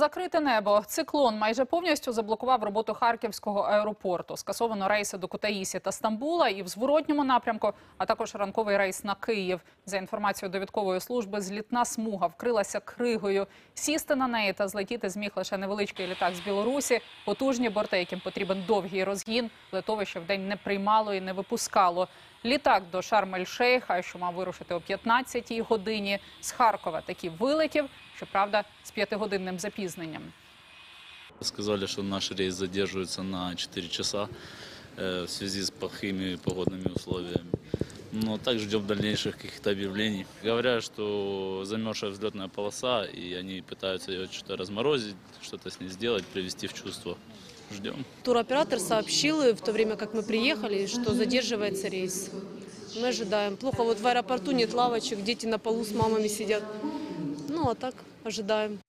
Закрите небо. Циклон майже повністю заблокував роботу Харківського аеропорту. Скасовано рейси до Кутаїсі та Стамбула і в зворотньому напрямку, а також ранковий рейс на Київ. За інформацією довідкової служби, злітна смуга вкрилася кригою. Сісти на неї та злетіти зміг лише невеличкий літак з Білорусі. Потужні борти, яким потрібен довгий розгін. Литовище вдень не приймало і не випускало. Літак до Шарм-ель-Шейха, що мав вирушити о 15-й годині. З Харкова таки вилетів, щоправда, з п'ятигодинним запізненням. Сказали, что наш рейс задерживается на 4 часа э, в связи с плохими погодными условиями. Но также ждем дальнейших каких-то объявлений. Говорят, что замерзшая взлетная полоса, и они пытаются ее что-то разморозить, что-то с ней сделать, привести в чувство. Ждем. Туроператор сообщил в то время, как мы приехали, что задерживается рейс. Мы ожидаем. Плохо, вот в аэропорту нет лавочек, дети на полу с мамами сидят. Ну, а так ожидаем.